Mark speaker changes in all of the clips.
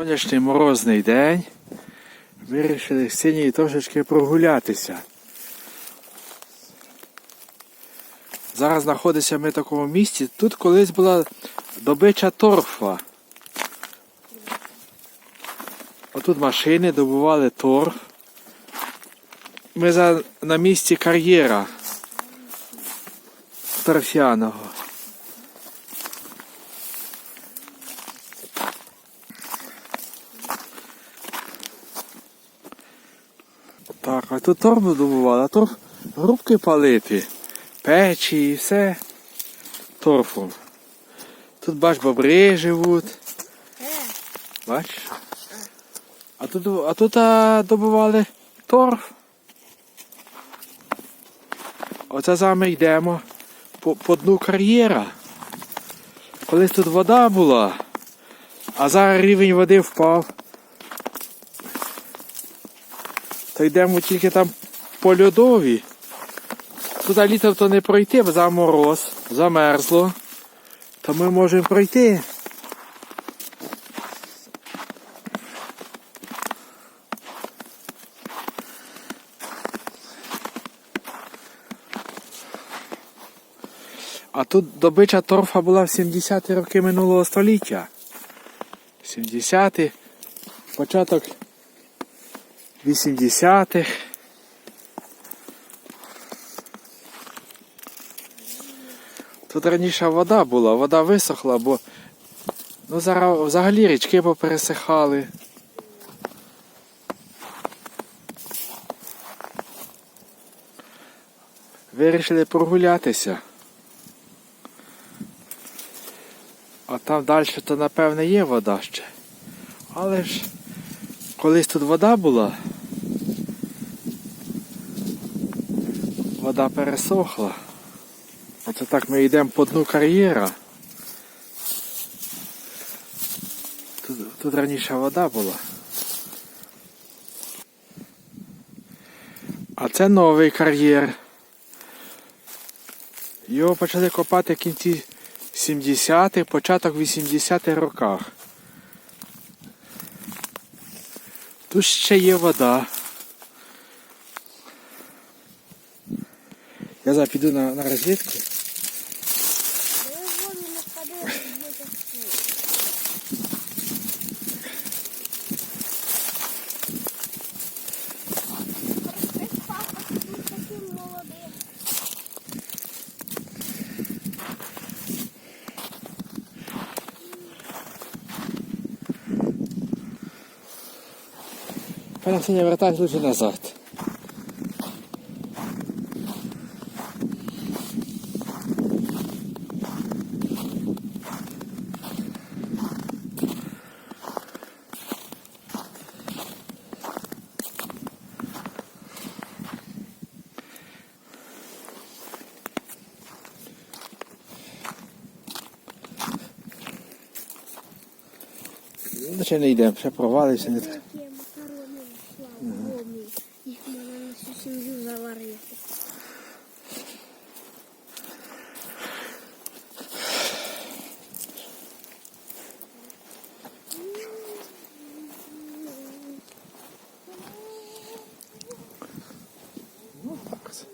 Speaker 1: Сонячний морозний день. Вирішили з синьої трошечки прогулятися. Зараз знаходимося ми в такому місці. Тут колись була добича торфа. Отут машини добували торф. Ми за, на місці кар'єра торфяного. Тут торф добували, а торф грубки палити, печі і все торфом. Тут бач, бобри живуть. Бачиш? А тут, а тут а, добували торф. Оце зараз ми йдемо по, по дну кар'єра. Колись тут вода була, а зараз рівень води впав. То йдемо тільки там по льодові. Туди літом то не пройти, бо за мороз, замерзло. То ми можемо пройти. А тут добича торфа була в 70-ті роки минулого століття. 70-ті, початок 80-х. Тут раніше вода була, вода висохла, бо ну, зараз взагалі річки попересихали. Вирішили прогулятися. А там далі то напевне є вода ще. Але ж колись тут вода була. Вода пересохла. Оце так ми йдемо по дну кар'єра. Тут, тут раніше вода була. А це новий кар'єр. Його почали копати в кінці 70-х, початок 80-х роках. Тут ще є вода. Я зараз піду на, на розвідку. Пане Ксенія, вертайся лучше назад. Ще не йдемо, ще провалився. Не... так.
Speaker 2: Такі макарони славомі. Їх можна на всю сім'ю заварити.
Speaker 1: Ну так. це.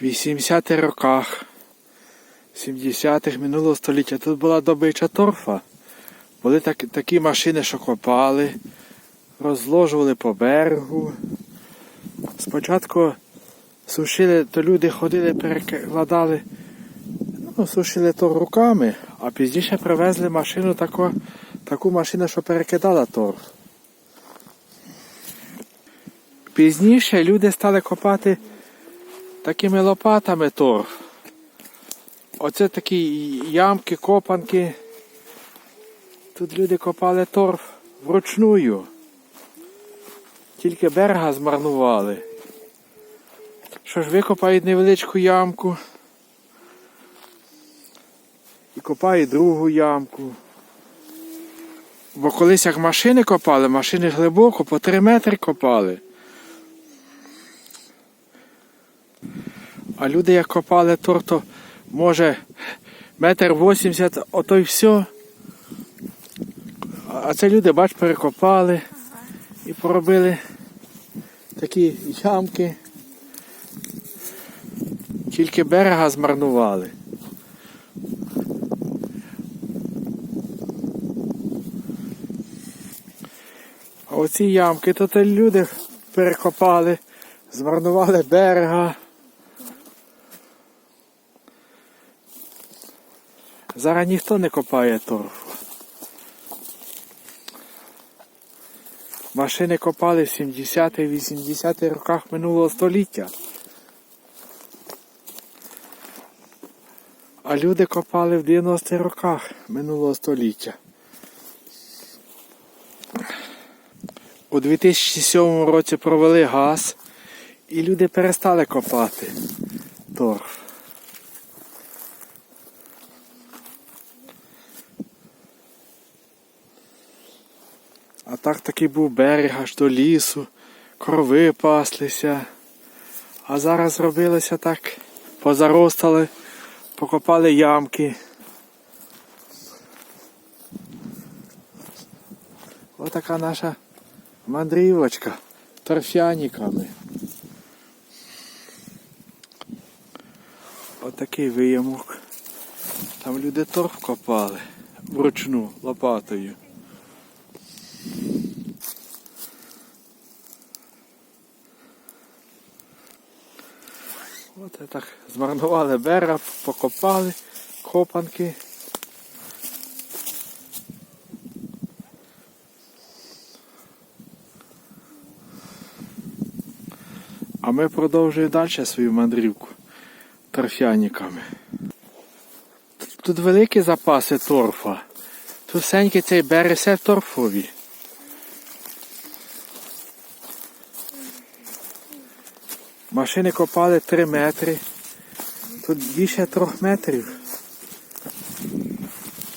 Speaker 1: В 80-х роках, 70-х минулого століття тут була добича торфа. Були так, такі машини, що копали, розложували по берегу. Спочатку сушили, то люди ходили, перекладали, ну, сушили то руками, а пізніше привезли машину таку, таку машину, що перекидала торф. Пізніше люди стали копати такими лопатами торф. Оце такі ямки, копанки. Тут люди копали торф вручную. Тільки берега змарнували. Що ж, викопають невеличку ямку. І копають другу ямку. Бо колись як машини копали, машини глибоко по 3 метри копали. А люди як копали тур, то може метр вісімдесят, ото й все. А це люди, бач, перекопали і поробили такі ямки. Тільки берега змарнували. А оці ямки, то люди перекопали, змарнували берега. Зараз ніхто не копає торфу. Машини копали в 70-80 роках минулого століття. А люди копали в 90-х роках минулого століття. У 2007 році провели газ, і люди перестали копати торф. А так такий був берег аж до лісу, корови паслися. А зараз зробилося так, позаростали, покопали ямки. Отака наша мандрівочка торфяниками. Отакий виямок. Там люди торф копали вручну лопатою. От і так змарнували берег, покопали копанки. А ми продовжуємо далі свою мандрівку торфяниками. Тут великі запаси торфа. Тут сенький цей берег все торфові. Машини копали 3 метри. Тут більше 3 метрів.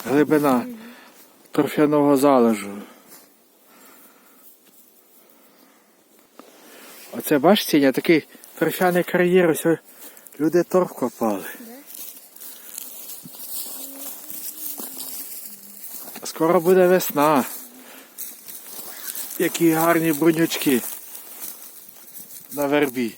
Speaker 1: Глибина торфяного залежу. Оце бачиш, Сіня, такий торфяний кар'єр, ось люди торф копали. Скоро буде весна. Які гарні брунючки на вербі.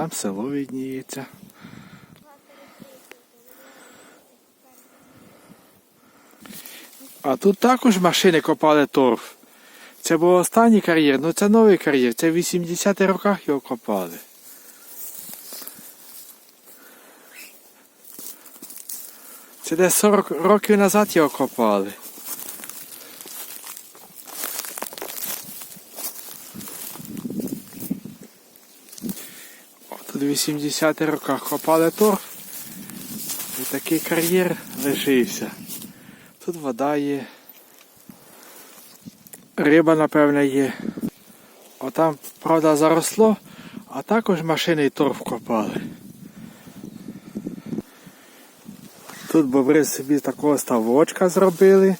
Speaker 1: Там село відніється. А тут також машини копали торф. Це був останній кар'єр, ну це новий кар'єр, це в 80-х роках його копали. Це десь 40 років назад його копали. В 80-х роках копали торф. І такий кар'єр лишився. Тут вода є. Риба, напевне, є. Отам, правда, заросло, а також машини і торф копали. Тут бобри собі такого ставочка зробили.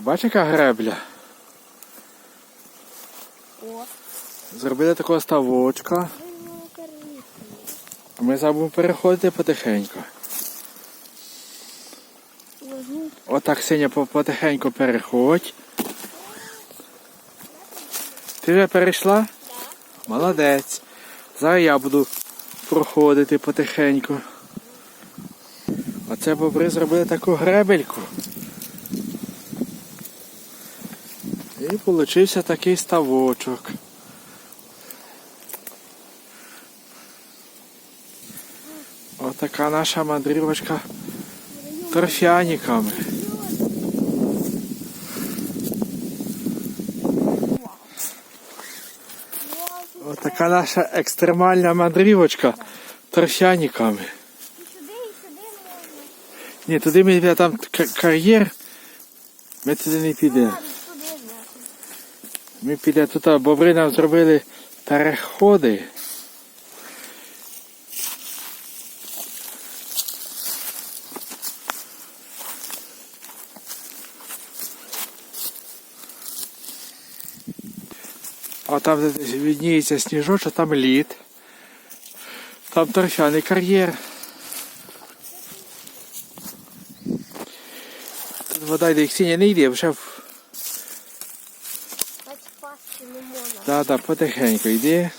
Speaker 1: Бачиш, яка гребля? Зробили такого ставочка. Ми зараз будемо переходити потихеньку. Отак Сеня потихеньку переходь. Ти вже перейшла? Молодець. Зараз я буду проходити потихеньку. Оце бобри зробили таку гребельку. І получився такий ставочок. Отака наша мандрівочка торфяниками. Отака наша екстремальна мандрівочка торфяниками. Ні, туди ми йдемо, там кар'єр, ми туди не підемо. Ми піде тут, бобри нам зробили переходи. Там де десь відніється сніжочок, там лід. Там торфяний кар'єр. Тут вода йде, Ксенія не йде, вже в-
Speaker 2: Так
Speaker 1: да, потихеньку
Speaker 2: чесно.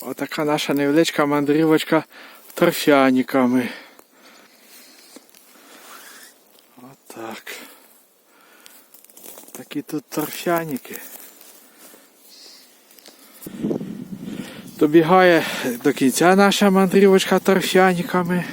Speaker 1: Отака наша невеличка мандрівочка торфяниками. Отак. Такі тут торфяники. Добігає до кінця наша мандрівочка торфяниками.